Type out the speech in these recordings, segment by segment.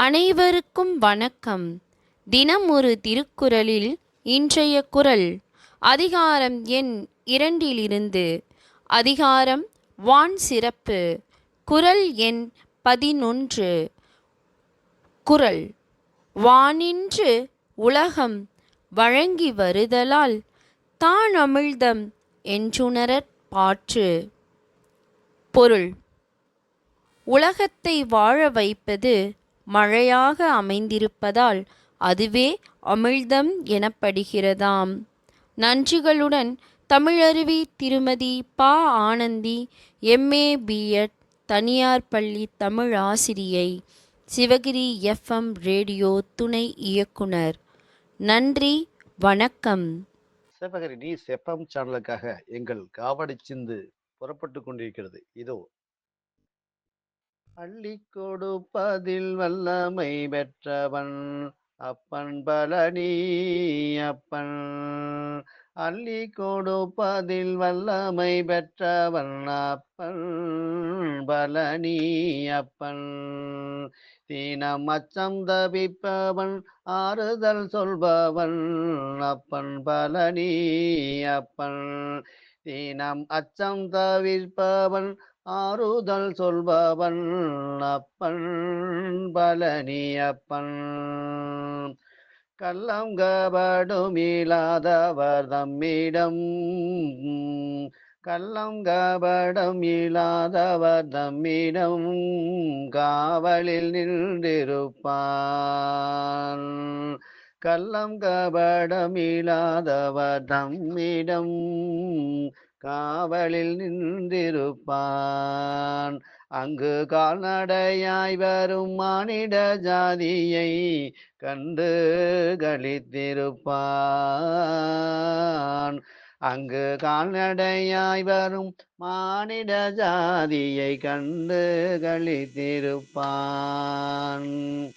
அனைவருக்கும் வணக்கம். தினம் ஒரு திருக்குறளில் இன்றைய குறள் அதிகாரம் எண் இரண்டிலிருந்து. அதிகாரம் வான் சிறப்பு. குறள் எண் பதினொன்று. குறள் வானின்று உலகம் வழங்கி வருதலால் தான் அமிழ்தம் என்றுணரற் பாற்று. பொருள் உலகத்தை வாழ வைப்பது மழையாக அமைந்திருப்பதால் அதுவே அமிழ்தம் எனப்படுகிறதாம். நன்றிகளுடன் தமிழருவி திருமதி பா. ஆனந்தி எம்ஏ பிஎட் தனியார் பள்ளி தமிழ் ஆசிரியை சிவகிரி எஃப்எம் ரேடியோ துணை இயக்குனர். நன்றி வணக்கம். சிவகிரி நியூஸ் எஃப்எம் சேனலுக்காக எங்கள் காவடி சிந்து புறப்பட்டு கொண்டிருக்கிறது. இதோ அள்ளி கொடுப்பதில் வல்லமை பெற்றவன். அப்பன் பழனி அப்பன். அள்ளி கொடுப்பதில் வல்லமை பெற்றவன். அப்பன் பழனி அப்பன். தீனம் அச்சம் தவிப்பவன் ஆறுதல் சொல்பவன். அப்பன் பழனி அப்பன். தீனம் அச்சம் தவிர்ப்பவன் ஆறுதல் சொல்பவன் அப்பன் பழனி அப்பன் கள்ளம் கபடும் தம்மிடம். கள்ளம் கபடம் இல்லாதவர் தம்மிடம். காவலில் நின்றிருப்பான். கள்ளம் கபடம் இல்லாதவர் தம்மிடம். காவலில் நின்றிருப்பான். அங்கு கால்நடையாய் வரும் மானிட ஜாதியை கண்டு கழித்திருப்பான். அங்கு கால்நடையாய் வரும் மானிட ஜாதியை கண்டு கழித்திருப்பான்.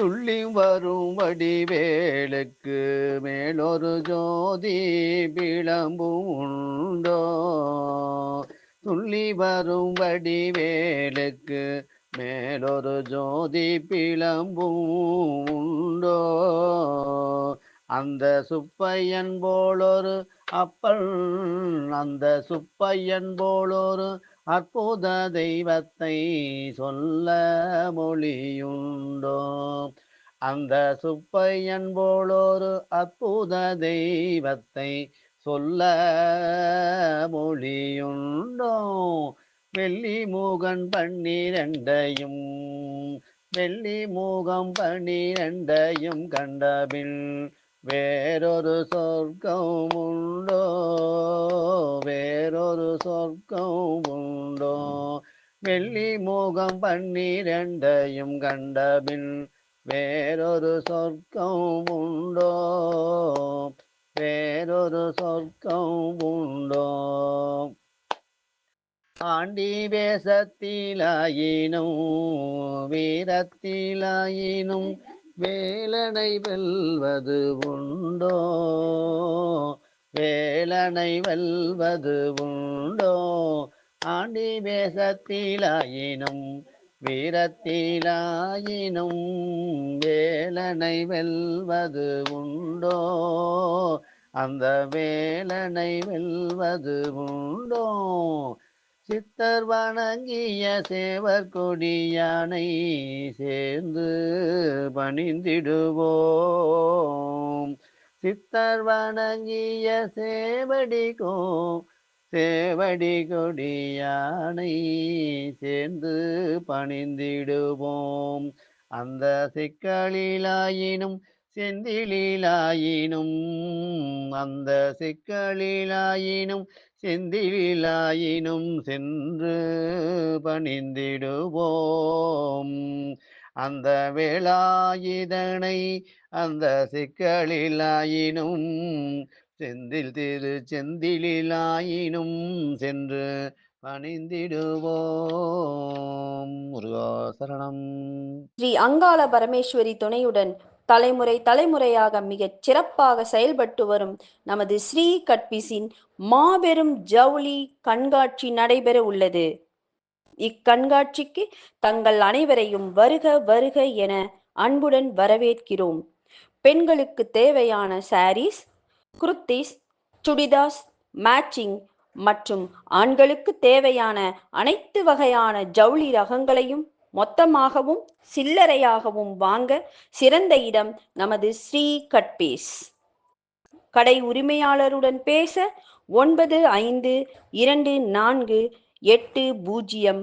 துள்ளி வரும் வடிவேலுக்கு மேலொரு ஜோதி விளம்பும் உண்டோ? துள்ளி வரும் வடிவேலுக்கு மேலொரு ஜோதி பிளம்பும் உண்டோ? அந்த சுப்பையன் போலொரு அப்பன் அந்த சுப்பையன் போலொரு அற்புத தெய்வத்தை சொல்ல மொழியுண்டோ? அந்த சுப்பையன் போலொரு அற்புத தெய்வத்தை சொல்ல மொழியுண்டோ? வெள்ளி மூகன் பன்னிரண்டையும் வெள்ளி மூகம் பன்னிரண்டையும் கண்டபின் வேறொரு சொர்க்கம் உண்டோ வேறொரு சொர்க்கம் உண்டோ வெள்ளி மூகம் பன்னிரண்டையும் கண்டபின் வேறொரு சொர்க்கம் உண்டோ வேலனை வெல்வது உண்டோ? வேலனை வெல்வது உண்டோ? ஆண்டி வேசத்திலாயினும் வீரத்திலாயினும் வேலனை வெல்வது உண்டோ? அந்த வேலனை வெல்வது உண்டோ? சித்தர் வணங்கிய சேவர் கொடியானை சேர்ந்து பணிந்திடுவோம். சித்தர் வணங்கிய சேவடிகோ சேவடி கொடியானை சேர்ந்து பணிந்திடுவோம். அந்த சிக்கலிலாயினும் செந்திலாயினும் அந்த சிக்கலிலாயினும் செந்திலாயினும் சென்று பணிந்திடுவோம். அந்த வேளாயுதனை அந்த சிக்கலிலாயினும் செந்தில் திரு செந்திலாயினும் சென்று பணிந்திடுவோம். முருகாசரணம் ஸ்ரீ அங்காள பரமேஸ்வரி துணையுடன் தலைமுறை தலைமுறையாக மிகச் சிறப்பாக செயல்பட்டு வரும் நமது ஸ்ரீ கட்பிஸின் மாபெரும் ஜவுளி கண்காட்சி நடைபெற உள்ளது. இக்கண்காட்சிக்கு தங்கள் அனைவரையும் வருக வருக என அன்புடன் வரவேற்கிறோம். பெண்களுக்கு தேவையான சாரீஸ் குர்த்திஸ் சுடிதாஸ் மேட்சிங் மற்றும் ஆண்களுக்கு தேவையான அனைத்து வகையான ஜவுளி ரகங்களையும் மொத்தமாகவும் சில்லறையாகவும் வாங்க சிறந்த இடம் நமது ஸ்ரீ கட்பீஸ். கடை உரிமையாளருடன் பேச ஒன்பது ஐந்து இரண்டு நான்கு எட்டு பூஜ்ஜியம்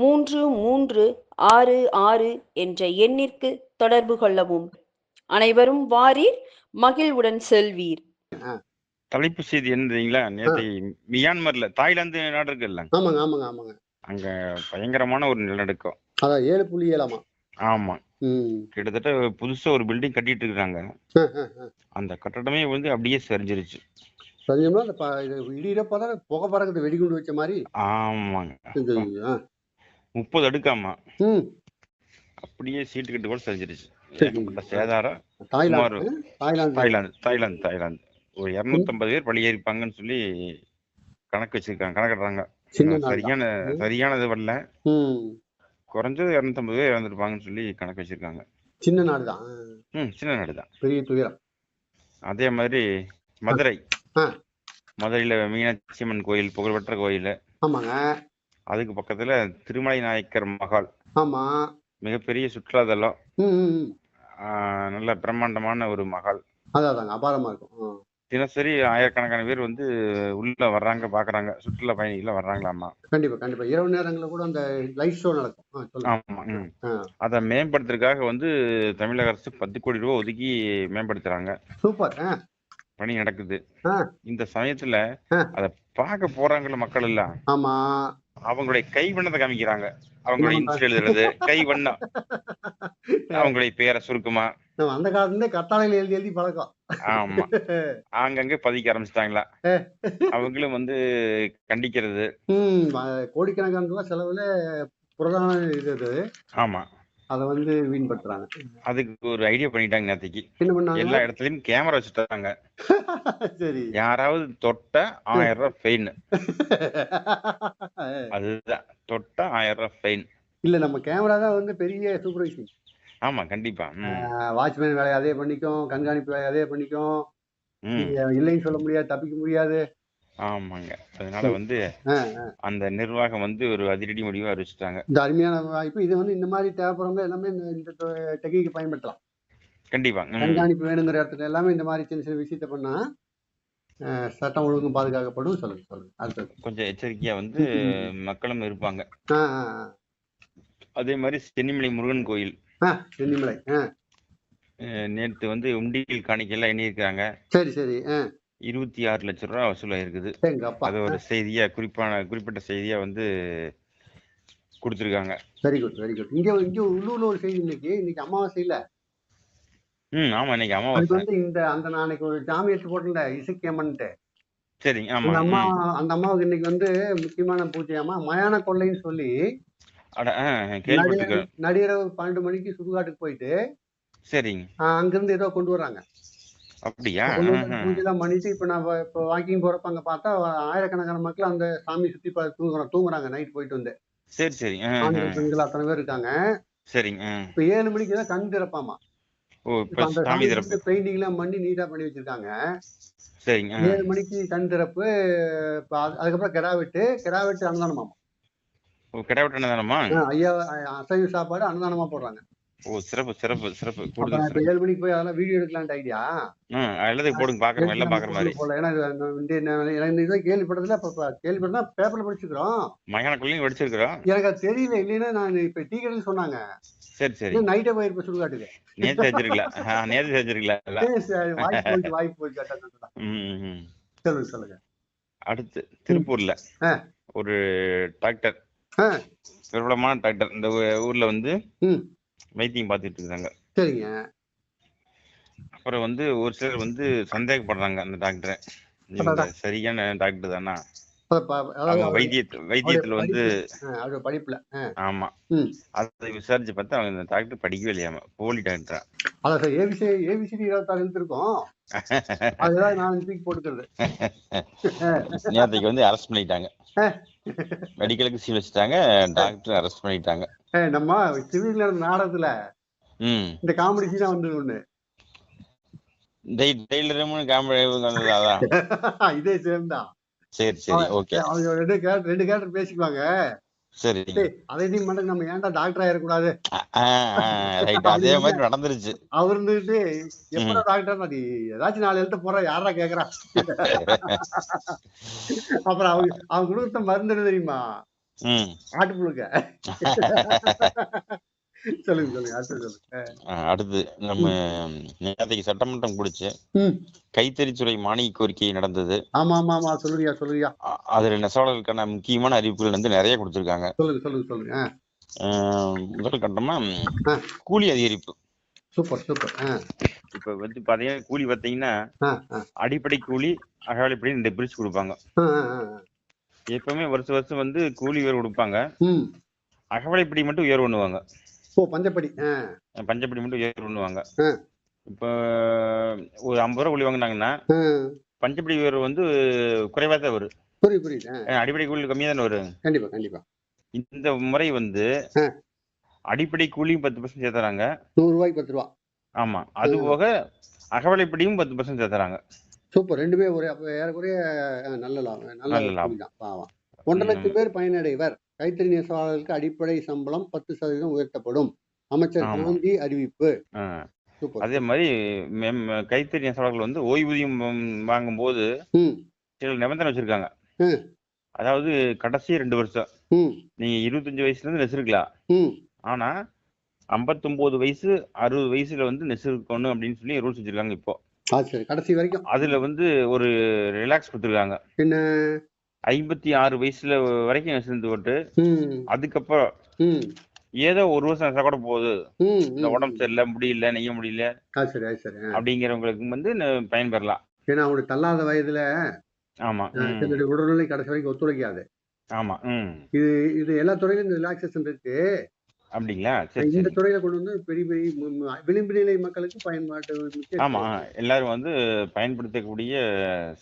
மூன்று மூன்று ஆறு ஆறு என்ற எண்ணிற்கு தொடர்பு கொள்ளவும். அனைவரும் வாரீர் மகிழ்வுடன் செல்வீர். தலைப்பு செய்தி என்ன தெரியுங்களா? நேற்று மியான்மர்ல தாய்லாந்து நாடு இருக்குல்ல ஆமாங்க ஆமாங்க ஆமாங்க. அங்க பயங்கரமான ஒரு நிலநடுக்கம். அதான் ஏழு புள்ளி ஏழாமா? ஆமா. கிட்டத்தட்ட புதுசா ஒரு பில்டிங் கட்டிட்டு இருக்காங்க அந்த கட்டடமே வந்து அப்படியே சரிஞ்சிருச்சு. சஞ்சயமா அந்த ப- இது இடியிறப்ப தான் புகை பறக்குது வெடிகுண்டு வச்ச மாதிரி. ஆமாங்க. முப்பது அடுக்காமா அப்படியே சீட்டு கட்டு கூட சரிஞ்சிருச்சு. சேதாரம். Thailand Thailand. ஒரு இரநூத்தம்பது பேர் பழியேறிப்பாங்கன்னு சொல்லி கணக்கு வச்சிருக்காங்க கணக்கிடுறாங்க. சரியான சரியானது வரல. குறைஞ்சது இரநூத்தம்பது பேர் இறந்துருப்பாங்கன்னு சொல்லி கணக்கு வச்சிருக்காங்க. சின்ன நாடு தான் ம் சின்ன நாடு தான் பெரிய துயரம். அதே மாதிரி மதுரை. மதுரையில மீனாட்சி அம்மன் கோயில் புகழ்பெற்ற கோயில். ஆமாங்க. அதுக்கு பக்கத்துல திருமலை நாயக்கர் மகால் ஆமா. மிகப்பெரிய சுற்றுலாதலம் நல்ல பிரம்மாண்டமான ஒரு மகால் அதான் அபாரமா இருக்கும். தினசரி ஆயிரக்கணக்கான பேர் வந்து உள்ள வர்றாங்க பாக்குறாங்க. சுற்றுலா பயணிகள் வர்றாங்களாமா? கண்டிப்பா கண்டிப்பா. இரவு நேரங்களில் கூட அந்த லைட் ஷோ நடக்கும். ஆமா. அதை மேம்படுத்துறதுக்காக வந்து தமிழக அரசு பத்து கோடி ரூபாய் ஒதுக்கி மேம்படுத்துறாங்க. சூப்பர். பணி நடக்குது. இந்த சமயத்துல. அத பார்க்க போறாங்கல்ல மக்கள் எல்லாம். ஆமா. அவங்களுடைய கை வண்ணத்தை காமிக்கிறாங்க. அவங்களுடைய. இன்ஸ்ட் எழுதுறது. கை வண்ணம் அவங்களுடைய பேரை சுருக்கமா? அந்த காலத்துல கத்தாழையில எழுதி எழுதி பழக்கம். ஆமா. அங்கங்க பதிக்க ஆரம்பிச்சிட்டாங்களா? அவங்களும் வந்து கண்டிக்கிறது. கோடிக்கணக்கான செலவுல புரதான இது ஆமா. அதை வந்து வீண்படுத்துறாங்க அதுக்கு ஒரு ஐடியா பண்ணிட்டாங்க நேத்திக்கு. எல்லா இடத்துலயும் கேமரா வச்சுட்டாங்க. சரி. யாராவது தொட்ட ஆயிரம் ரூபாய் ஃபைன் அதுதான். தொட்ட ஆயிரம் ரூபாய் ஃபைன் இல்ல நம்ம கேமரா தான் வந்து பெரிய சூப்பர்வைசிங் ஆமா கண்டிப்பா. வாட்ச்மேன் வேலையை அதே பண்ணிக்கும் கண்காணிப்பு வேலையை அதே பண்ணிக்கும். இல்லைன்னு சொல்ல முடியாது தப்பிக்க முடியாது. ஆமாங்க. அதனால வந்து அந்த நிர்வாகம் வந்து ஒரு அதிரடி முடிவா அறிவிச்சிட்டாங்க. இந்த அருமையான வாய்ப்பு. இது வந்து இந்த மாதிரி தேவைப்படுறவங்க எல்லாமே இந்த டெக்னிக்கை பயன்படுத்தலாம். கண்டிப்பா. கண்காணிப்பு வேணுங்கிற இடத்துல எல்லாமே இந்த மாதிரி சின்ன சின்ன விஷயத்த பண்ணா சட்டம் ஒழுங்கும் பாதுகாக்கப்படும். சொல்லுங்க சொல்லுங்க. அடுத்தது கொஞ்சம் எச்சரிக்கையா வந்து மக்களும் இருப்பாங்க. அதே மாதிரி சென்னிமலை முருகன் கோயில். சென்னிமலை. நேத்து வந்து உண்டியல் காணிக்கையெல்லாம் எண்ணியிருக்காங்க சரி சரி. இருபத்தி ஆறு லட்சம் ரூபாய் வசூலாயிருக்குது. அது ஒரு செய்தியா குறிப்பான குறிப்பிட்ட செய்தியா வந்து கொடுத்துருக்காங்க. வெரி குட் வெரி குட் இங்க இங்க உள்ளூர்ல ஒரு செய்தி இன்னைக்கு இன்னைக்கு அமாவாசை இல்ல? ம் ஆமா இன்னைக்கு அமாவாசை. வந்து இந்த அந்த அன்னைக்கு ஒரு ஜாமி எடுத்து போட்டிருந்தேன் இசக்கியம்மன்ட்டு சரிங்க ஆமா. அந்த அம்மா. அந்த அம்மாவுக்கு இன்னைக்கு வந்து முக்கியமான பூஜையாமா மயான கொள்ளைன்னு சொல்லி நடிகரவு பன்னெண்டு மணிக்கு சுடுகாட்டுக்கு போயிட்டு சரிங்க. அங்கிருந்து ஏதோ கொண்டு வர்றாங்க. அப்படியா? கொண்டு வந்து ஆஹா. பூஜை எல்லாம் பண்ணிட்டு இப்ப நான் இப்போ வாக்கிங் போறப்ப அங்க பார்த்தா ஆயிரக்கணக்கான மக்கள் அந்த சாமி சுத்தி தூங்குறாங்க தூங்குறாங்க நைட் போயிட்டு வந்து. சரி சரி. பெண்கள் அத்தனை பேர் இருக்காங்க. சரிங்க. இப்ப ஏழு மணிக்கு தான் கண் திறப்பாமா? பெயிண்டிங் எல்லாம் பண்ணி நீட்டா பண்ணி வச்சிருக்காங்க. சரிங்க. ஏழு மணிக்கு கண் திறப்பு அதுக்கப்புறம் கிடா வெட்டு கிடா வெட்டு அன்னதானமாமா. ஓ கிடவிட்டு தானம்மா ஆஹ் ஐயா அசைவ சாப்பாடு அன்னதானமா போடுறாங்க. ஓ சிறப்பு சிறப்பு சிறப்பு. கூடுதல் ஏழு மணிக்கு போய் அதெல்லாம் வீடியோ எடுக்கலான்ட்டு ஐடியா ம் எல்லாத்துக்கும் போடுங்க பாக்குற எல்லாம் பாக்குற மாதிரி. போல ஏன்னா எனக்கு கேள்விப்பட்டதுல கேள்விப்பட்டா பேப்பர்ல படிச்சுக்கிறோம் மயானக்குள்ளையும் வெடிச்சிருக்கிறோம் எனக்கு அது தெரியல. இல்லைன்னா நான் இப்ப டீ கடையில் சொன்னாங்க. சரி சரி. நைட்டே போயிருப்ப சுடுகாட்டுக்கு நேத்து செஞ்சிருக்கல. நேத்து செஞ்சிருக்கல. சரி, சரி, வாய்ப்பு போச்சு வாய்ப்பு ம். சொல்லுங்க சொல்லுங்க. அடுத்து திருப்பூர்ல. ஒரு டாக்டர். ஆ. பிரபலமான டாக்டர். இந்த ஊர்ல வந்து. வைத்தியம் பார்த்துட்டு இருக்காங்க. சரிங்க. அப்புறம் வந்து ஒரு சிலர் வந்து சந்தேகப்படுறாங்க அந்த டாக்டரை. சரியான டாக்டர் தானா? அத ப- அதாவது அவங்க அவரு- வைத்திய வைத்தியத்துல வந்து படிப்புல. ஆமா. அதை விசாரிச்சு பார்த்தா அவங்க இந்த டாக்டர் படிக்கவே இல்லையாம? போலி டாக்டரா? அதான் சார் ஏபிசி ஏபிசிடி இருபத்தாறு இருக்கும் அதுதான் நான் போட்டுக்கிறது. நேற்றுக்கு வந்து அரெஸ்ட் பண்ணிட்டாங்க. மெடிக்கலுக்கு சீல் வச்சுட்டாங்க டாக்டர் அரெஸ்ட் பண்ணிட்டாங்க. நம்ம சிவில் நாடகத்துல இந்த காமெடி சீனா வந்தது ஒண்ணு இதே சேம் தான். சரி சரி ஓகே அவங்க ரெண்டு கேரக்டர் ரெண்டு கேரக்டர் பேசிக்குவாங்க. சரி அதை நீ மட்டும் நம்ம ஏன்டா டாக்டர் ஆயிடக்கூடாது அதே மாதிரி நடந்துருச்சு. அவர் இருந்துட்டு எப்படா டாக்டர் நீ ஏதாச்சும் நாலு எழுத்து போற யாரா கேக்குறா? அப்புறம் அவங்க அவங்க கொடுத்த மருந்து தெரியுமா? ஆட்டுப்புழுக்க. அடுத்து நம்ம நேற்றுக்கு சட்டமன்றம் கூடிச்சு. கைத்தறித்துறை மானிய கோரிக்கை நடந்தது. ஆமா ஆமா ஆமா சொல்லுறியா? சொல்லுறியா அதுல நெசவாளர்களுக்கான முக்கியமான அறிவிப்புகள் வந்து நிறைய கொடுத்திருக்காங்க. சொல்லுங்க சொல்லுங்க சொல்லுங்க முதல் கட்டமா. கூலி அதிகரிப்பு. சூப்பர் சூப்பர் இப்ப வந்து பாத்தீங்கன்னா கூலி பாத்தீங்கன்னா அடிப்படை கூலி அகவலைப்படி ரெண்டு பிரிச்சு கொடுப்பாங்க. எப்பவுமே வருஷம் வருஷம் வந்து கூலி உயர்வு கொடுப்பாங்க. அகவலைப்படி மட்டும் உயர்வு பண்ணுவாங்க. ஓ பஞ்சப்படி. பஞ்சப்படி மட்டும் பண்ணுவாங்க ஆ. இப்போ ஒரு ஐம்பது ரூபா கூலி வாங்கினாங்கன்னா. பஞ்சப்படி உயர்வு வந்து குறைவா தான் வரும். புரியுது புரியுது. அடிப்படை கூலி கம்மியா தானே வரும்? கண்டிப்பா கண்டிப்பா. இந்த முறை வந்து. அடிப்படை கூலியும் பத்து பர்சன்ட் சேர்த்துறாங்க. நூறு ரூபாய்க்கு பத்து ரூபா. ஆமா. அது போக அகவலைப்படியும் பத்து பர்சன்ட் சேர்த்துறாங்க. சூப்பர். ரெண்டுமே ஒரே ஏறக்குறைய நல்ல லாபம். நல்ல லாபம். தான். ஒன்றரை லட்சம் பேர் பயனடைவர். கைத்தறி நெசவாளர்களுக்கு அடிப்படை சம்பளம் பத்து சதவீதம் உயர்த்தப்படும். அமைச்சர். காந்தி அறிவிப்பு. அதே மாதிரி கைத்தறி நெசவாளர்கள் வந்து ஓய்வூதியம் ம், வாங்கும்போது ம். சில நிபந்தனை வச்சிருக்காங்க. அதாவது கடைசி ரெண்டு வருஷம். நீங்க இருபத்தஞ்சு வயசுல இருந்து நெசிருக்கலாம் ஆனா ஐம்பத்தொன்பது வயசு அறுபது வயசுல வந்து நெசிருக்கணும் அப்படின்னு சொல்லி ரூல்ஸ் வச்சிருக்காங்க இப்போ. கடைசி வரைக்கும். அதுல வந்து ஒரு ரிலாக்ஸ் கொடுத்துருக்காங்க. ஐம்பத்தி ஆறு வயசுல வரைக்கும் நெசிருந்து போட்டு அதுக்கப்புறம் ஏதோ ஒரு வருஷம் நெசா கூட போகுது. இந்த. உடம்பு சரியில்லை முடியல நெய்ய முடியல. அப்படிங்கிறவங்களுக்கு வந்து பயன்பெறலாம். ஏன்னா அவங்களுக்கு தள்ளாத வயதுல ஆமா உடல்நிலை கடைசி வரைக்கும் ஒத்துழைக்காது. ஆமா இது இது எல்லா துறையிலும் இந்த ரிலாக்ஸேஷன் இருக்கு. அப்படிங்களா? இந்த துறையில கொண்டு வந்து பெரிய பெரிய விளிம்பு நிலை மக்களுக்கு பயன்பாட்டு ஆமா எல்லாரும் வந்து பயன்படுத்தக்கூடிய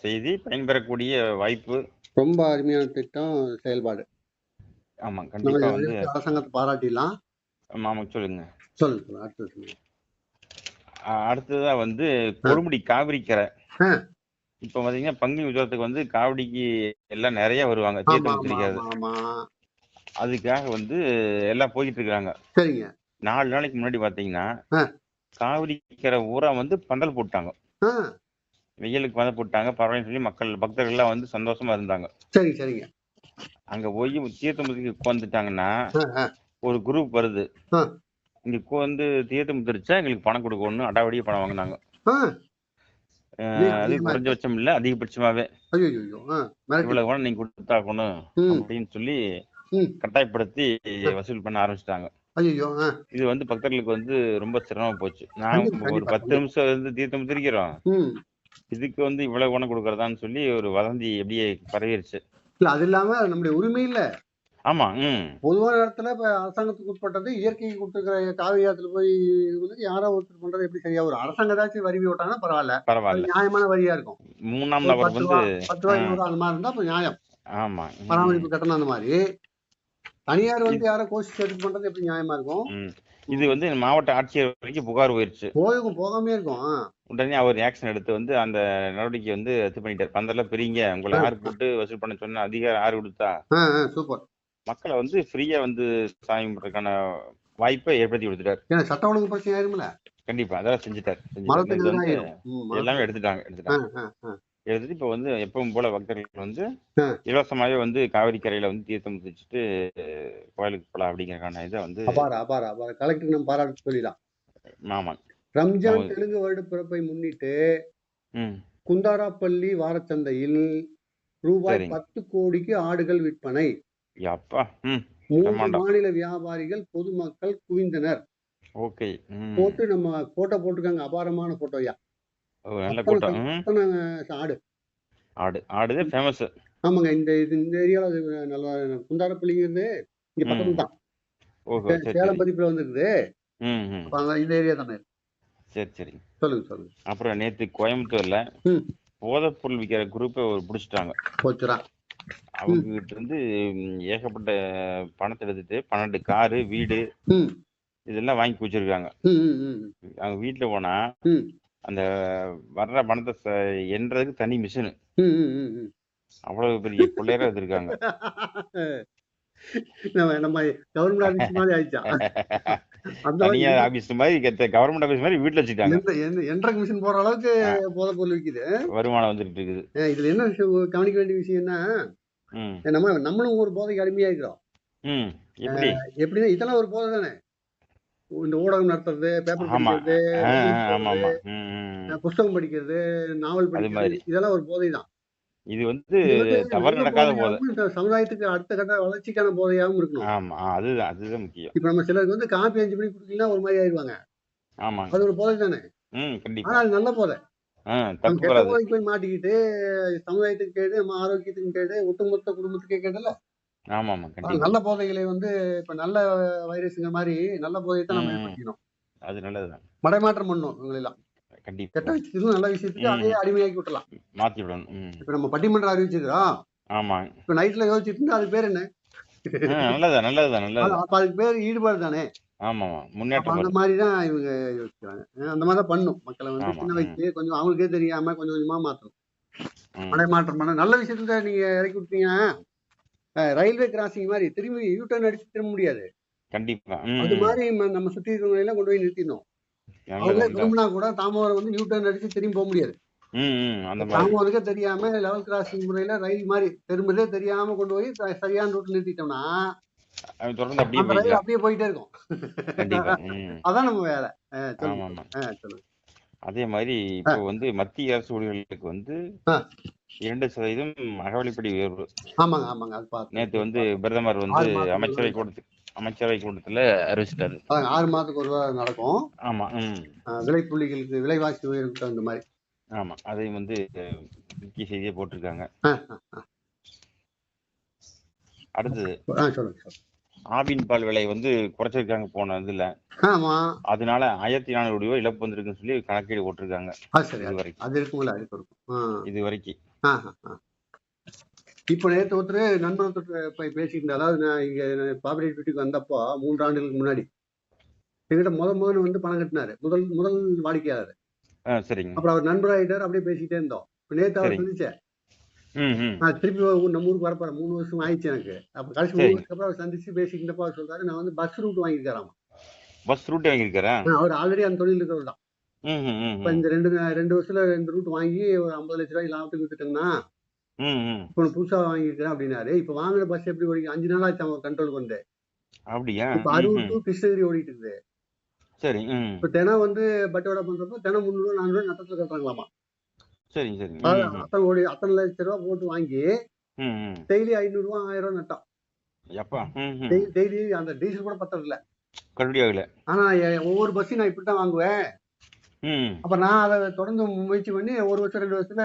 செய்தி பயன்பெறக்கூடிய வாய்ப்பு. ரொம்ப அருமையான திட்டம் செயல்பாடு. ஆமா கண்டிப்பா வந்து அரசாங்கத்தை பாராட்டிடலாம். ஆமா சொல்லுங்க. சொல்லுங்க அடுத்தது சொல்லுங்க. அடுத்ததா வந்து கொடுமுடி காவிரிக்கரை. இப்ப பாத்தீங்கன்னா பங்குனி உத்திரத்துக்கு வந்து காவடிக்கு எல்லாம் நிறைய வருவாங்க ஆமா தீர்த்தம் ஆமா வச்சிருக்காது ஆமா ஆமா அதுக்காக வந்து எல்லாம் போயிட்டு இருக்காங்க சரிங்க. நாலு நாளைக்கு முன்னாடி பாத்தீங்கன்னா ஆ. காவிரிக்கரை ஊரா வந்து பந்தல் போட்டாங்க. வெயிலுக்கு பந்தல் போட்டாங்க பரவாயில்லைன்னு சொல்லி மக்கள் பக்தர்கள் எல்லாம் வந்து சந்தோஷமா இருந்தாங்க. சரிங்க சரிங்க. அங்க போய் தீர்த்தமுத்திக்கு உட்காந்துட்டாங்கன்னா. ஒரு குரூப் வருது. இங்க உட்காந்து தீர்த்தம் முத்திரிச்சா எங்களுக்கு பணம் கொடுக்கணும்னு அடாவடியே பணம் வாங்கினாங்க. அது குறைஞ்சபட்சம் இல்ல அதிகபட்சமாவே. இவ்வளவு நீங்க கொடுத்தாக்கணும் அப்படின்னு சொல்லி. கட்டாயப்படுத்தி வசூல் பண்ண ஆரம்பிச்சிட்டாங்க. இது வந்து பக்தர்களுக்கு வந்து ரொம்ப சிரமமா போச்சு. நான் கண்டிப்பா, ஒரு பத்து நிமிஷம் இருந்து தீர்த்தம் முத்திரிக்கிறோம். ம். இதுக்கு வந்து இவ்வளவு பணம் கொடுக்கறதான்னு சொல்லி ஒரு வதந்தி எப்படியே பரவிருச்சு. இல்ல அது இல்லாம நம்முடைய உரிமை இல்ல. ஆமா பொதுவான இடத்துல இப்ப அரசாங்கத்துக்கு உட்பட்டது இயற்கைக்கு கொடுத்துருக்கிற காவிரி ஆத்துல போய் இது வந்து யாரோ ஒருத்தர் பண்றது எப்படி சரியா? வரும் அரசாங்கம் ஏதாச்சும் வரி விட்டாங்கன்னா பரவாயில்ல. பரவாயில்ல. நியாயமான வரியா இருக்கும். மூணாம் ஒரு நபர் வந்து பத்து ரூபாய் அந்த மாதிரி இருந்தா அப்ப நியாயம். ஆமா. பராமரிப்பு கட்டணம் அந்த மாதிரி. தனியார் வந்து யாரோ கோஷிச்சு எடுத்து பண்றது எப்படி நியாயமா இருக்கும். இது வந்து மாவட்ட ஆட்சியர் வரைக்கும் புகார் போயிருச்சு. போகும் போகாமே இருக்கும். உடனே அவர் ஆக்ஷன் எடுத்து வந்து அந்த நடவடிக்கை வந்து ரத்து பண்ணிட்டார். பந்தெல்லாம் பிரிங்க உங்களை யாரு போட்டு வசூல் பண்ண சொன்ன அதிகாரம் யாரு கொடுத்தா? சூப்பர் மக்களை வந்து ஃப்ரீயா வந்து சாமி கும்பிட்றதுக்கான வாய்ப்பை ஏற்படுத்தி கொடுத்துட்டார். ஏன்னா சட்ட ஒழுங்கு பிரச்சனை ஆயிரும்ல? கண்டிப்பா அதெல்லாம் செஞ்சுட்டார். இது எல்லாமே எடுத்துட்டாங்க எடுத்துட்டாங்க. எடுத்துட்டு இப்ப வந்து எப்பவும் போல பக்தர்கள் வந்து. இலவசமாவே வந்து காவிரி கரையில வந்து தீர்த்தம் குதிச்சுட்டு கோயிலுக்கு போலாம் அப்படிங்கறதுக்கான இதை வந்து அபார அபார அபார. கலெக்டர் நம்ம பாராட்டு சொல்லிடலாம். ஆமா. ரம்ஜான். தெலுங்கு வருட பிறப்பை முன்னிட்டு குந்தாராப்பள்ளி வாரச்சந்தையில் ரூபாய். பத்து கோடிக்கு ஆடுகள் விற்பனை. மூன்று. மாநில வியாபாரிகள் பொதுமக்கள் குவிந்தனர். ஓகே. போட்டு நம்ம போட்டோ போட்டிருக்காங்க. அபாரமான போட்டோயா ஓ, நல்ல அத்தனை கூட்டம். ம். அத்தனை ஆடு. ஆடு. ஆடுதே ஃபேமஸ் ஆமாங்க. இந்த இது இந்த ஏரியால அது நல்லா குந்தாரப்பள்ளிங்கிறது இங்க ம். பக்கத்துல தான். ஓஹோ சே- சரி சேலம் சரி பதிப்புல வந்துருக்குது ம் ம். அப்ப இந்த ஏரியா தானே சரி சரி. சொல்லுங்க சொல்லுங்க. அப்புறம் நேத்து கோயம்புத்தூர்ல ம். போதைப் பொருள் விற்கிற குரூப்பை ஒரு பிடிச்சிட்டாங்க. போச்சுரா அவங்க கிட்ட இருந்து ம், ஏகப்பட்ட பணத்தை எடுத்துட்டு பன்னெண்டு காரு வீடு ம். இதெல்லாம் வாங்கி வச்சிருக்காங்க ம் ம், ம். அவங்க வீட்டுல போனா ம். அந்த வர்ற பணத்தை எண்றதுக்கு தனி மிஷினு. அவ்வளவு பெரிய கொள்ளையரா வச்சிருக்காங்க நம்ம நம்ம கவர்மெண்ட் ஆபீஸ் மாதிரி ஆயிடுச்சா? அந்த தனியா அளவுக்கு ஆபீஸ் மாதிரி கவர்மெண்ட் ஆபீஸ் மாதிரி வீட்டுல வச்சுட்டாங்க. என்ட்ரக் மிஷின் போற அளவுக்கு போதை பொருள் விக்குது? வருமானம் வந்துட்டு இருக்குது. இதுல என்ன விஷயம் கவனிக்க வேண்டிய விஷயம்னா நம்ம நம்மளும் ஒரு போதைக்கு அடிமையா இருக்கிறோம் ம் எப்படி? எப்படின்னா இதெல்லாம் ஒரு போதை தானே. இந்த ஊடகம் நடத்துறது பேப்பர் படிக்கிறது புஸ்தகம் படிக்கிறது நாவல் படிக்கிறது மாதிரி. இதெல்லாம் ஒரு போதை தான் இது வந்து தவறு நடக்காத போதை. சமுதாயத்துக்கு அடுத்த கட்ட வளர்ச்சிக்கான போதையாகவும் இருக்கணும். ஆமா அதுதான் அதுதான் முக்கியம். இப்ப நம்ம சிலருக்கு வந்து காப்பி அஞ்சு மணி குடிக்கலாம் ஒரு மாதிரி ஆயிடுவாங்க. ஆமா அது ஒரு போதை தானே ஆனா அது நல்ல போதை. போய் மாட்டிக்கிட்டு சமுதாயத்துக்கு கேடு நம்ம ஆரோக்கியத்துக்கு கேடு ஒட்டுமொத்த குடும்பத்துக்கே கேடுல கண்டிப்பா. நல்ல போதைகளை வந்து இப்ப நல்ல வைரஸ்ங்க மாதிரி நல்ல போதையை தான் நம்ம. ஏற்படுத்திக்கணும் அது நல்லதுதான். மடைமாற்றம் பண்ணணும் இவங்களெல்லாம் கண்டிப்பா. கெட்ட விஷயத்துக்கு நல்ல விஷயத்துக்கு ம். அதே அடிமையாக்கி விட்டலாம் மாத்தி விடணும். இப்ப நம்ம பட்டிமன்றம் அறிவிச்சிருக்கிறோம் ஆமா. இப்ப நைட்ல யோசிச்சுட்டு இருந்தா அது பேர் என்ன? நல்லதுதான் அது- நல்லதுதான். அப்ப அதுக்கு பேர் ஈடுபாடு தானே ஆமா முன்னேற்றம் அந்த மாதிரி தான் இவங்க யோசிக்கிறாங்க. அந்த மாதிரி தான் பண்ணும். மக்களை வந்து சின்ன. வயசுலயே கொஞ்சம் அவங்களுக்கே தெரியாம கொஞ்சம் கொஞ்சமா மாத்தணும். மடைமாற்றம் பண்ண நல்ல விஷயத்துல நீங்க இறக்கி விட்டீங்க அஹ் ரயில்வே கிராசிங் மாதிரி திரும்பி யூ டர்ன் அடிச்சு திரும்ப முடியாது. கண்டிப்பா. அது மாதிரி நம்ம சுத்தி இருக்கிறவங்க எல்லாம் கொண்டு போய் நிறுத்திடணும். நல்லது திரும்பினா கூட தாமோதரம் வந்து யூ டர்ன் அடிச்சு திரும்பி போக முடியாது. தாமோதருக்கே தெரியாம லெவல் கிராசிங் முறையில ரயில் மாதிரி திரும்பதே தெரியாம கொண்டு போய் சரியான ரூட்ல நிறுத்திட்டோம்னா அப்படியே போயிட்டே இருக்கும். அதான் நம்ம வேலை. சொல்லுங்க. அதே மாதிரி இப்போ வந்து மத்திய அரசு ஊழியர்களுக்கு வந்து. இரண்டு சதவீதம் அகவலிப்படி உயர்வு. ஆமாங்க ஆமாங்க அது நேத்து வந்து பிரதமர் வந்து அமைச்சரவை ஒரு கூட்டத்து அமைச்சரவை கூட்டத்துல அறிவிச்சிட்டாரு. ஆறு மாதத்துக்கு ஒரு நடக்கும். ஆமா விலை புள்ளிகளுக்கு விலைவாசி உயர்வுக்கு தகுந்த மாதிரி. ஆமா அதையும் வந்து முக்கிய செய்தியா போட்டிருக்காங்க. அடுத்தது. சொல்லுங்க. ஆவின் பால் விலை வந்து குறைச்சிருக்காங்க போன இதுல. ஆமா. அதனால ஆயிரத்தி நானூறு ரூபாய் இழப்பு வந்திருக்குன்னு சொல்லி கணக்கீடு போட்டிருக்காங்க. அது சரி இது அது- வரைக்கும். இப்போ நேற்று ஒருத்தர் நண்பர் ஒருத்தர் பேசிட்டு இருந்தார். அதாவது நான் இங்க பாபரேட் வீட்டுக்கு வந்தப்போ மூன்று ஆண்டுகளுக்கு முன்னாடி என்கிட்ட முத முதல்ல வந்து பணம் கட்டினாரு. முதல் முதல் வாடிக்கையாளர். சரிங்க. அப்புறம் அவர் நண்பராயிட்டார் அப்படியே பேசிக்கிட்டே இருந்தோம். இப்போ நேற்று அவர். சந்திச்சேன் நான் திருப்பி நம்ம ஊருக்கு வரப்போறேன் மூணு வருஷம் ஆயிடுச்சு எனக்கு. அப்போ கடைசி மூணு. வருஷத்துக்கு அப்புறம் அவர் சந்திச்சு பேசிக்கிட்டப்போ அவர் சொல்றாரு நான் வந்து பஸ் ரூட் வாங்கியிருக்காராம் பஸ் ரூட் வாங்கியிருக்காரா? அவர் ஆல்ரெடி அந்த தொழில் இருக்கிறவர் தான். இப்போ இந்த ரெண்டு ரெண்டு வருஷத்துல ரெண்டு ரூட் வாங்கி ஒரு ஐம்பது லட்ச ரூபாய் லாபத்துக்கு வித்துட்டோம்னா இப்போ புதுசா வாங்கியிருக்கிறேன் அப்படின்னாரு. இப்போ வாங்கின பஸ் எப்படி ஓடிக்கும் அஞ்சு நாள் ஆச்சு அவன் கண்ட்ரோலுக்கு வந்து அப்படியா? இப்போ ம். டு கிருஷ்ணகிரி ஓடிட்டு இருக்குது. சரி இப்போ தினம் வந்து பட்டோட பண்றப்போ தினம் முந்நூறு நானூறு நட்டத்துல கட்டுறாங்களாமா. சரிங்க சரிங்க. அத்தனை கோடி அத்தனை லட்ச ரூபா போட்டு வாங்கி டெய்லி ஐநூறு ரூபா ஆயிரம் ரூபா நட்டம். எப்பா டெய்லி அந்த டீசல் கூட பத்தறது இல்ல கட்டுப்படி ஆகல ஆனா ஒவ்வொரு பஸ்ஸையும் நான் இப்படி தான் வாங்குவேன் அப்ப நான் அதை தொடர்ந்து முயற்சி பண்ணி ஒரு வருஷம் ரெண்டு வருஷத்துல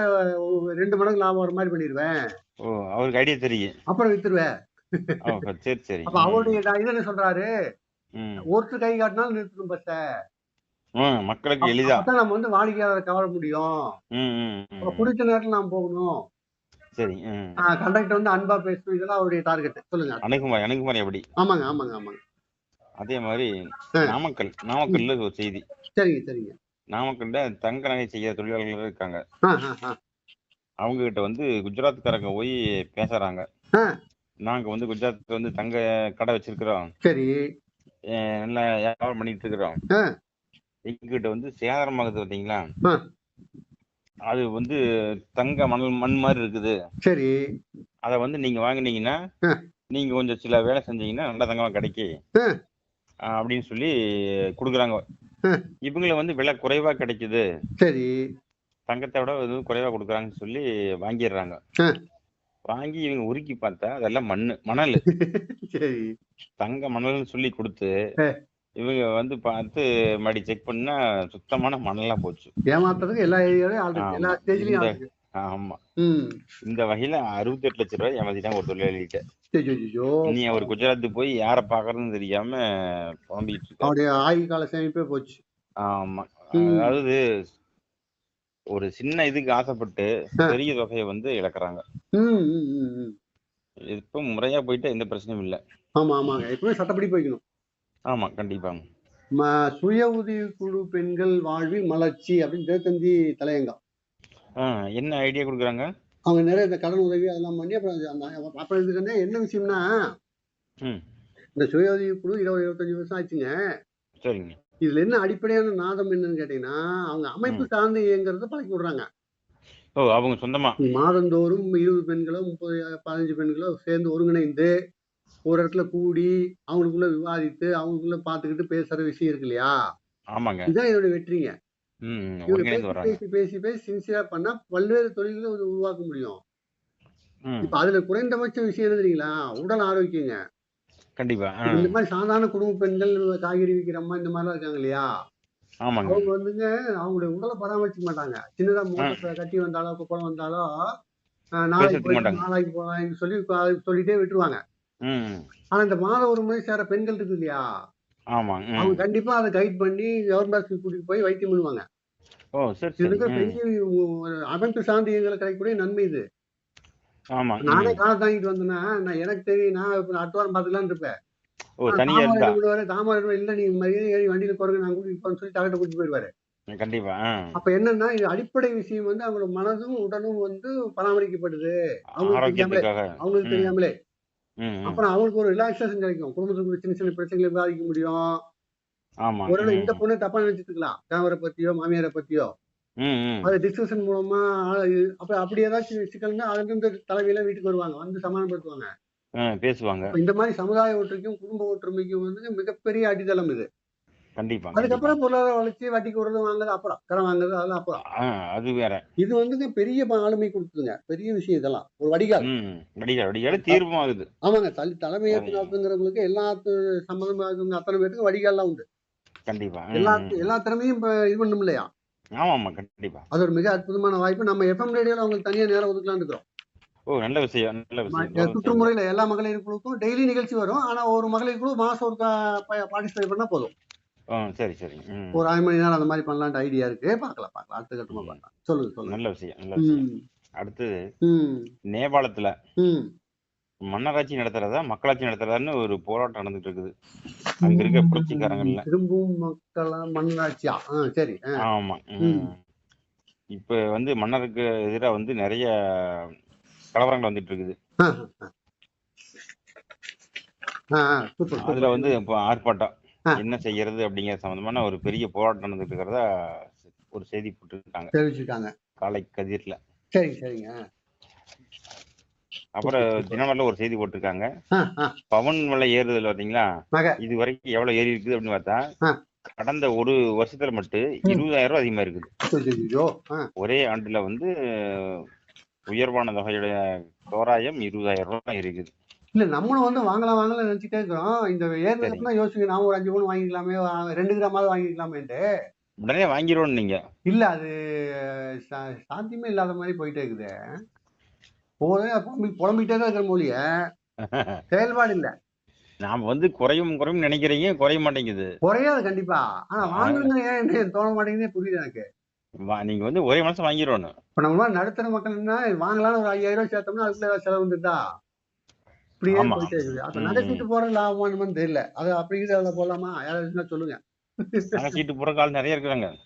ரெண்டு மடங்கு லாபம் வர மாதிரி பண்ணிடுவேன் ஓ அவருக்கு ஐடியா தெரியும். அப்புறம் வித்துருவேன். சரி சரி. அப்ப அவருடைய என்ன சொல்றாரு? ஒருத்தர் கை காட்டினாலும் நிறுத்தணும் பஸ்ஸை. மக்களுக்கு எளிதா. அப்பதான் நம்ம வந்து வாடிக்கையாளரை கவர முடியும். குறித்த நேரத்துல நாம் போகணும். சரி கண்டக்டர் வந்து அன்பா பேசணும். இதெல்லாம் அவருடைய டார்கெட் சொல்லுங்க. அணுகுமுறை அணுகுமுறை எப்படி? ஆமாங்க ஆமாங்க ஆமாங்க. அதே மாதிரி. நாமக்கல் நாமக்கல்ல ஒரு செய்தி. சரிங்க சரிங்க. நாமக்கல்ல தங்க நகை செய்ய தொழிலாளர்கள் இருக்காங்க. அவங்க கிட்ட வந்து குஜராத்காரங்க போய் பேசுறாங்க. நாங்க வந்து குஜராத்ல வந்து தங்க கடை வச்சிருக்கிறோம். சரி. நல்லா வியாபாரம் பண்ணிட்டு இருக்கிறோம். ஆ. எங்ககிட்ட வந்து சேதாரமாகுது பார்த்தீங்களா ஆ. அது வந்து தங்க மணல் மண் மாதிரி இருக்குது சரி அதை வந்து நீங்க வாங்குனீங்கன்னா. நீங்க கொஞ்சம் சில வேலை செஞ்சீங்கன்னா நல்ல தங்கமா கிடைக்கு அப்படின்னு சொல்லி கொடுக்குறாங்க. இவங்கள வந்து விலை குறைவா கிடைக்குது சரி தங்கத்தை விட இது குறைவா கொடுக்குறாங்கன்னு சொல்லி வாங்கிடுறாங்க. வாங்கி இவங்க உருக்கி பார்த்தா அதெல்லாம் மண்ணு மணல் சரி தங்க மணல்னு சொல்லி கொடுத்து. இவங்க வந்து பார்த்து மறுபடி செக் பண்ணா சுத்தமான மணலா போச்சு. ஏமாத்துறதுக்கு எல்லா எல்லா ஆமா. ஸ்டேஜ்லயும் இந்த- ஆமா. வகையில அறுபத்தி எட்டு லட்ச ரூபாய் ஏமாத்திட்டாங்க ஒரு தொழிலாளிகிட்ட. நீ அவர் குஜராத் போய் யாரை பாக்குறதுன்னு தெரியாம இருக்காரு. அவருடைய ஆயுள் கால சேமிப்பே போச்சு. ஆமா. அதாவது ஒரு சின்ன இதுக்கு ஆசைப்பட்டு. பெரிய தொகையை வந்து இழக்கிறாங்க. இப்போ முறையா போயிட்டா எந்த பிரச்சனையும் இல்லை. ஆமா ஆமாங்க. எப்பவுமே சட்டப்படி போய்க்கணும். ஆமா கண்டிப்பாங்க. ம- சுய உதவி குழு பெண்கள் வாழ்வில் மலர்ச்சி அப்படின்னு தினத்தந்தி தலையங்கம். ஆ என்ன ஐடியா கொடுக்குறாங்க? அவங்க நிறைய இந்த கடன் உதவி அதெல்லாம் பண்ணி அப்புறம் அப்புறம் இதுக்கு வந்து என்ன விஷயம்னா இந்த சுய உதவி குழு இருபது இருபத்தஞ்சு வருஷம் ஆச்சுங்க. சரிங்க. இதுல என்ன அடிப்படையான நாதம் என்னன்னு கேட்டீங்கன்னா அவங்க அமைப்பு சார்ந்து இயங்குறத பழக்கி விடுறாங்க. ஓ அவங்க சொந்தமா? மாதந்தோறும் இருபது பெண்களோ முப்பது பதினஞ்சு பெண்களோ சேர்ந்து ஒருங்கிணைந்து ஒரு இடத்துல கூடி அவங்களுக்குள்ள விவாதித்து அவங்களுக்குள்ள பார்த்துக்கிட்டு பேசுற விஷயம் இருக்கு இல்லையா? ஆமாங்க. இதுதான் இதோட வெற்றிங்க. பேசி பேசி பேசி சின்சியரா பண்ணா பல்வேறு தொழில்களை உருவாக்க முடியும். இப்ப அதுல குறைந்தபட்ச விஷயம் என்ன தெரியுங்களா? உடல் ஆரோக்கியங்க. கண்டிப்பா இந்த மாதிரி சாதாரண குடும்ப பெண்கள் காய்கறி விற்கிற அம்மா இந்த மாதிரிலாம் இருக்காங்க இல்லையா? அவங்க வந்துங்க அவங்களுடைய உடலை பராமரிக்க மாட்டாங்க. சின்னதா மூட்டை கட்டி வந்தாலோ குப்பளம் வந்தாலோ நாளைக்கு. நாளைக்கு போகலாம்னு சொல்லி சொல்லிட்டே விட்டுருவாங்க. ஆனா இந்த மாதம் ஒரு முறை சேர பெண்கள் இருக்கு இல்லையா? ஆமா அவங்க கண்டிப்பா அதை கைட் பண்ணி கவர்மெண்ட் ஹாஸ்பிட்டல் கூட்டிட்டு போய் வைத்தியம் பண்ணுவாங்க. ஓ சரி இது சரி இருக்கிற ம். பெரிய அமைப்பு சார்ந்த இயங்களை கிடைக்கக்கூடிய நன்மை இது. ஆமா நானே காலை தாங்கிட்டு வந்தேன்னா நான் எனக்கு தெரியும் நான் அடுத்த வாரம் பாத்துக்கலாம்னு இருப்பேன். ஓ தனியா இருந்தா? தாமரை இல்ல நீங்க மரியாதை ஏறி வண்டியில குறைங்க நான் கூட்டிட்டு சொல்லி தகட்ட கூட்டிட்டு போயிடுவாரு. கண்டிப்பா அப்ப என்னன்னா இது அடிப்படை விஷயம் வந்து அவங்களோட மனதும் உடலும் வந்து பராமரிக்கப்படுது. அவங்களுக்கு தெரியாமலே அவங்களுக்கு. தெரியாமலே. அப்புறம் அவங்களுக்கு ஒரு ரிலாக்ஸேஷன் கிடைக்கும். குடும்பத்துக்கு சின்ன சின்ன பிரச்சனைகளை விவாதிக்க முடியும். ஒருவேளை இந்த பொண்ணு தப்பா நினைச்சிட்டுக்கலாம் கணவரை பத்தியோ மாமியாரை பத்தியோ. அது டிஸ்கஷன் மூலமா அப்ப அப்படி ஏதாச்சும் சிக்கல்னா அதுல இருந்து தலைவியில வீட்டுக்கு வருவாங்க. வந்து சமாதானப்படுத்துவாங்க. பேசுவாங்க. இந்த மாதிரி சமுதாய ஒற்றுமைக்கும் குடும்ப ஒற்றுமைக்கும் வந்து மிகப்பெரிய அடித்தளம் இது. கண்டிப்பா அதுக்கப்புறம் பொருளாதார வளர்ச்சி வட்டி கொடுறது வாங்குறது அப்புறம் கடன் வாங்குறது அதெல்லாம் அப்புறம் அது வேற. இது வந்துங்க பெரிய ஆளுமை கொடுத்துங்க பெரிய விஷயம் இதெல்லாம். ஒரு வடிகால். வடிகால் வடிகால் தீர்வும் ஆகுது ஆமாங்க தலை தலைமை. நடத்துங்கிறவங்களுக்கு எல்லா சம்மந்தமாக அத்தனை பேருக்கு வடிகால்லாம் உண்டு. கண்டிப்பா எல்லா. எல்லா திறமையும் இது பண்ணும் இல்லையா? ஆமா ஆமா கண்டிப்பா. அது ஒரு மிக அற்புதமான வாய்ப்பு. நம்ம எஃப்எம் ரேடியோல அவங்களுக்கு தனியா நேரம் ஒதுக்கலாம்னு இருக்கிறோம். ஓ நல்ல விஷயம் நல்ல விஷயம். சுற்றுமுறையில எல்லா மகளிர் குழுக்கும் டெய்லி நிகழ்ச்சி வரும். ஆனா ஒரு மகளிர் குழு மாசம் ஒரு பார்ட்டிசிபேட் பண்ணா போதும். சரி சரி. ஒரு அரை மணி நேரம் அந்த மாதிரி பண்ணலாம்னு ஐடியா இருக்கு. பார்க்கலாம் பார்க்கலாம். அடுத்த கட்டமா பார்க்கலாம். சொல்லுங்க சொல்லுங்க நல்ல விஷயம் நல்ல விஷயம். ம். அடுத்து ம். நேபாளத்துல மன்னராட்சி நடத்துறதா மக்களாட்சி நடத்துறதான்னு ஒரு போராட்டம் நடந்துட்டு இருக்குது அங்க இருக்க புரட்சிக்காரங்கள்ல. திரும்பவும் மக்களா ஆ சரி ஆமா. இப்ப வந்து மன்னருக்கு எதிரா வந்து நிறைய கலவரங்கள் வந்துட்டு இருக்குது அதுல வந்து இப்போ ஆர்ப்பாட்டம். என்ன செய்யறது அப்படிங்கிற சம்பந்தமான ஒரு பெரிய போராட்டம் நடந்துட்டு இருக்கிறதா ஒரு செய்தி போட்டுருக்காங்க. தெரிவிச்சிருக்காங்க. காலை கதிர்ல. சரிங்க. சரிங்க அப்புறம். தினமலர்ல ஒரு செய்தி போட்டிருக்காங்க. பவன் விலை ஏறுதல் பாத்தீங்களா. இது வரைக்கும் எவ்வளவு ஏறி இருக்குது அப்படின்னு பார்த்தா. கடந்த ஒரு வருஷத்துல மட்டும் இருபதாயிரம் ரூபாய் அதிகமா இருக்குது. ஒரே ஆண்டுல வந்து உயர்வான தொகையுடைய தோராயம் இருபதாயிரம் ரூபாய் இருக்குது இல்ல நம்மளும் வந்து வாங்கலாம் வாங்கலாம் நினைச்சிட்டே இருக்கிறோம். இந்த ஏறுனதுக்கு யோசிங்க நாம ஒரு அஞ்சு பவுன் வாங்கிக்கலாமே ரெண்டு கிராமாவது வாங்கிக்கலாமேன்ட்டு. உடனே வாங்கிடுவோம் நீங்க. இல்ல அது சாத்தியமே இல்லாத மாதிரி போயிட்டே இருக்குது. போதே புலம்பி புலம்பிட்டே தான் இருக்கிற மொழிய செயல்பாடு இல்ல. நாம வந்து குறையும் குறையும் நினைக்கிறீங்க குறைய மாட்டேங்குது. குறையாது கண்டிப்பா. ஆனா வாங்கணுங்க ஏன் தோண மாட்டேங்குதுன்னே புரியுது எனக்கு. வா- நீங்க வந்து ஒரே மாசம் வாங்கிடணும் இப்ப நம்ம நடுத்தர மக்கள் என்ன வாங்கலாம்னு ஒரு ஐயாயிரம் ரூபாய் சேர்த்தோம்னா அதுக்குள்ள செலவு வந்துட்டா இப்படியே. போயிட்டே இருக்குது. அப்ப. நகைச்சிட்டு போற லாபமானு தெரியல. அது அப்படிங்கிறது அதில் போடலாமா யாராவது சொல்லுங்க. நகை சீட்டு போற கால் நிறைய இருக்கிறாங்க.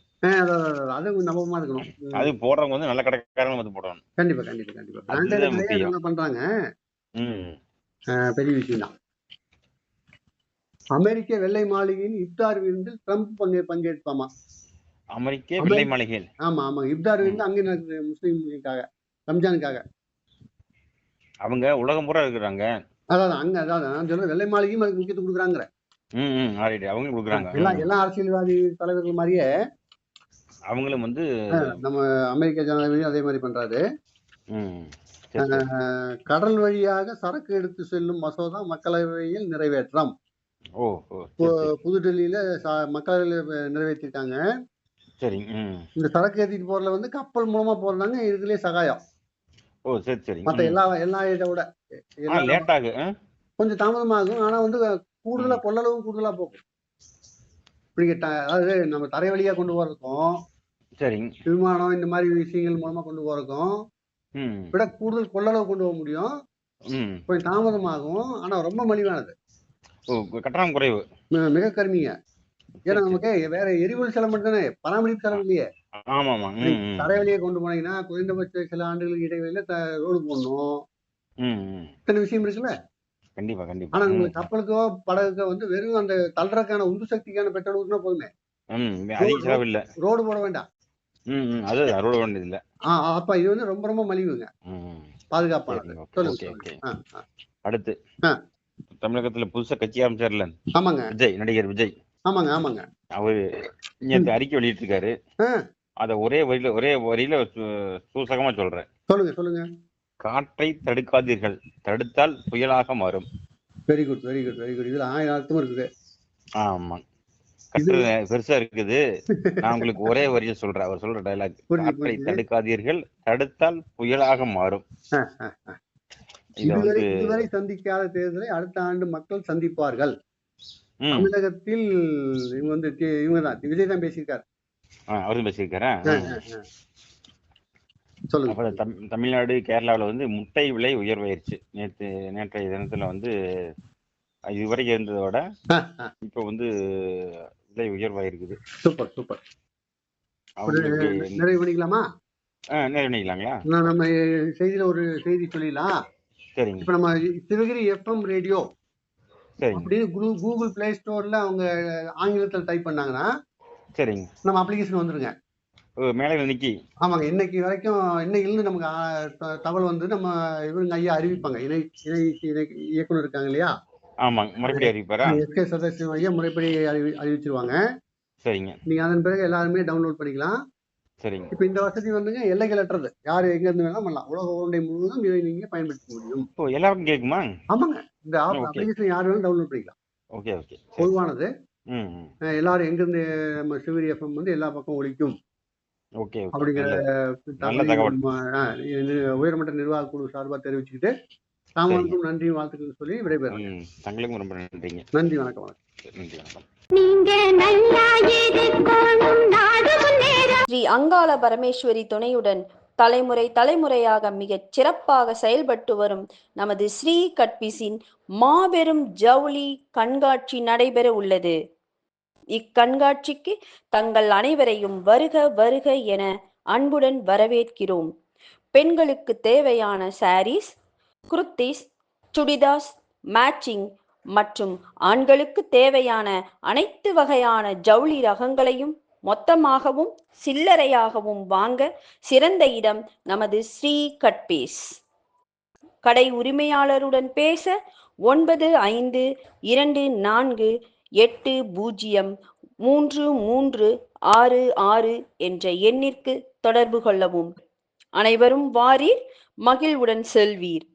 அது நம்பகமா இருக்கணும். அது போடுறவங்க வந்து நல்ல கடைக்காரங்க வந்து கண்டிப்பா கண்டிப்பா கண்டிப்பா. இதெல்லாம் பண்றாங்க. பெரிய விஷயம் தான். அமெரிக்க வெள்ளை மாளிகையின் இப்தார் விருந்தில் ட்ரம்ப் பங்கே பங்கேற்பாமா? அமெரிக்க அமெரிக்க- வெள்ளை மாளிகையில். ஆமா ஆமா. இப்தார் விருந்து அங்கே நடக்குது முஸ்லீம்களுக்காக ரம்ஜானுக்காக. அவங்க உலகம் பூரா இருக்கிறாங்க. அதான் அங்க அதான் நான் சொல்றேன் வெள்ளை மாளிகையும் அதுக்கு முக்கியத்துவம் கொடுக்குறாங்க ம் ம் ஆல்ரெடி அவங்க கொடுக்குறாங்க. எல்லா ம். எல்லா அரசியல்வாதி தலைவர்கள் மாதிரியே அவங்களும் வந்து நம்ம அமெரிக்க ஜனாதிபதி அதே மாதிரி பண்றாரு. கடல் வழியாக சரக்கு எடுத்து செல்லும் மசோதா மக்களவையில் நிறைவேற்றம். புதுடெல்லியில மக்களவையில் நிறைவேற்றிருக்காங்க. சரி இந்த சரக்கு ஏத்திட்டு போறதுல வந்து கப்பல் மூலமா போறதாங்க இதுலயே சகாயம். ஓ சரி சரி மத்த ம். எல்லா எல்லா இதை விட லேட் ஆகு ஆ? கொஞ்சம் தாமதமாகும். ஆனா வந்து கூடுதலா கொள்ளளவும் கூடுதலா போகும். த- அதாவது நம்ம தரை வழியா கொண்டு போறதுக்கும் சரி விமானம் இந்த மாதிரி விஷயங்கள் மூலமா கொண்டு போறதுக்கும் விட கூடுதல் கொள்ளளவு கொண்டு போக முடியும். கொஞ்சம் தாமதமாகும். ஆனா ரொம்ப மலிவானது. கட்டணம் குறைவு. மிக கருமிங்க ஏன்னா நமக்கு வேற எரிபொருள் செலவு மட்டும் தானே பராமரிப்பு செலவு இல்லையே. ஆமா ஆமா ம் ம். தரைவழியை கொண்டு போனீங்கன்னா குறைந்தபட்ச சில ஆண்டுகளுக்கு இடைவெளியில த- ரோடு போடணும். ம் ம். இத்தனை விஷயம் இருக்குல்ல? கண்டிப்பா கண்டிப்பா. ஆனா ம் உங்களுக்கு கப்பலுக்கோ படகுக்கோ வந்து வெறும் அந்த தள்ளுறதுக்கான உந்து சக்திக்கான பெட்ரோல் ஊற்றினா போதுமே. ம் அதிக செலவு இல்ல. ரோடு போட வேண்டாம். ம் ம். அது அறுவடை வேண்டியது இல்ல ஆ ஆ, அப்ப இது வந்து ரொம்ப ரொம்ப மலிவுங்க. ம் பாதுகாப்பானது. சரி, ஓகே, சொல்லுங்க ஓகே, சொல்லுங்க. ஓகே. ஆ, ஆ. அடுத்து. ஆ. தமிழகத்துல புதுசா கட்சி ஆரம்பிச்சார்ல? ஆமாங்க. விஜய் நடிகர் விஜய். ஆமாங்க ஆமாங்க. அவரு நேத்து அறிக்கை வெளியிட்டிருக்காரு. ஆ. அத ஒரே வரியில ஒரே வரியில சூசகமா சொல்றேன். சொல்லுங்க சொல்லுங்க. காற்றை தடுக்காதீர்கள். தடுத்தால் புயலாக மாறும். Very good very good very good இதுல ஆயிரம் அர்த்தம் இருக்குது. ஆமா. பெருசா இருக்குது. நான் உங்களுக்கு ஒரே வரியை சொல்றேன். அவர் சொல்ற டைலாக் காற்றை. தடுக்காதீர்கள். தடுத்தால் புயலாக மாறும். இதுவரை சந்திக்காத தேர்தலை அடுத்த ஆண்டு மக்கள் சந்திப்பார்கள். தமிழகத்தில் இவங்க வந்து இவங்க தான் விஜய் தான் பேசியிருக்காரு. அவரும் பேசியிருக்காரா. சொல்லுங்க. தமிழ்நாடு கேரளாவில் வந்து முட்டை விலை உயர்வாயிருச்சு. நேற்று நேற்றைய தினத்துல வந்து இதுவரைக்கும் இருந்ததை விட ஆ, ஆ. இப்போ வந்து விலை உயர்வாயிருக்குது. Super super. நிறைவு பண்ணிக்கலாமா? நேரம் பண்ணிக்கலாங்களா? நம்ம செய்தியில ஒரு செய்தி சொல்லிடலாம் சரிங்க. இப்ப நம்ம சிவகிரி எஃப்எம் ரேடியோ அப்படின்னு கூகுள் பிளே ஸ்டோர்ல அவங்க ஆங்கிலத்தில் டைப் பண்ணாங்கன்னா சரிங்க. நம்ம அப்ளிகேஷன் வந்துருங்க. மேலே நிக்கி. ஆமாங்க இன்னைக்கு வரைக்கும் இன்னையிலிருந்து நமக்கு தகவல் வந்து நம்ம இவங்க ஐயா அறிவிப்பாங்க. இணை இணை இயக்குனர் இருக்காங்க இல்லையா? ஆமாங்க மறுபடியும் அறிவிப்பாரா? எஸ் கே சதஸ்யம் ஐயா முறைப்படி அறிவி அறிவிச்சிருவாங்க. சரிங்க. நீங்க அதன் பிறகு எல்லாருமே டவுன்லோட் பண்ணிக்கலாம். சரிங்க. இப்ப இந்த வசதி வந்துங்க எல்லைகள் அற்றது. யாரு எங்க இருந்து வேணாலும் பண்ணலாம் உலக உருண்டை முழுவதும் இதை நீங்க பயன்படுத்த முடியும். ஓ எல்லாருக்கும் கேட்குமா ஆமாங்க. இந்த. அப்ளிகேஷன் யார் வேணாலும் டவுன்லோட் பண்ணிக்கலாம். Okay okay. பொதுவானது. எல்லாரும் எங்கிருந்து நம்ம சிவரி எஃப்எம் வந்து எல்லா பக்கம் ஒழிக்கும் அப்படிங்கிற உயர்மட்ட நிர்வாக குழு சார்பா தெரிவிச்சுக்கிட்டு தாமதத்துக்கும் நன்றி வாழ்த்துக்கள் சொல்லி தங்களுக்கும் ரொம்ப நன்றிங்க. நன்றி வணக்கம் வணக்கம். நன்றி வணக்கம். ஸ்ரீ அங்காள பரமேஸ்வரி துணையுடன் தலைமுறை தலைமுறையாக மிகச் சிறப்பாக செயல்பட்டு வரும் நமது ஸ்ரீ கட்பிஸின் மாபெரும் ஜவுளி கண்காட்சி நடைபெற உள்ளது. இக்கண்காட்சிக்கு தங்கள் அனைவரையும் வருக வருக என அன்புடன் வரவேற்கிறோம். பெண்களுக்கு தேவையான சாரீஸ் குர்த்திஸ் சுடிதாஸ் மேட்சிங் மற்றும் ஆண்களுக்கு தேவையான அனைத்து வகையான ஜவுளி ரகங்களையும் மொத்தமாகவும் சில்லறையாகவும் வாங்க சிறந்த இடம் நமது ஸ்ரீ கட்பீஸ். கடை உரிமையாளருடன் பேச ஒன்பது ஐந்து இரண்டு நான்கு எட்டு பூஜ்ஜியம் மூன்று மூன்று ஆறு ஆறு என்ற எண்ணிற்கு தொடர்பு கொள்ளவும். அனைவரும் வாரீர் மகிழ்வுடன் செல்வீர்.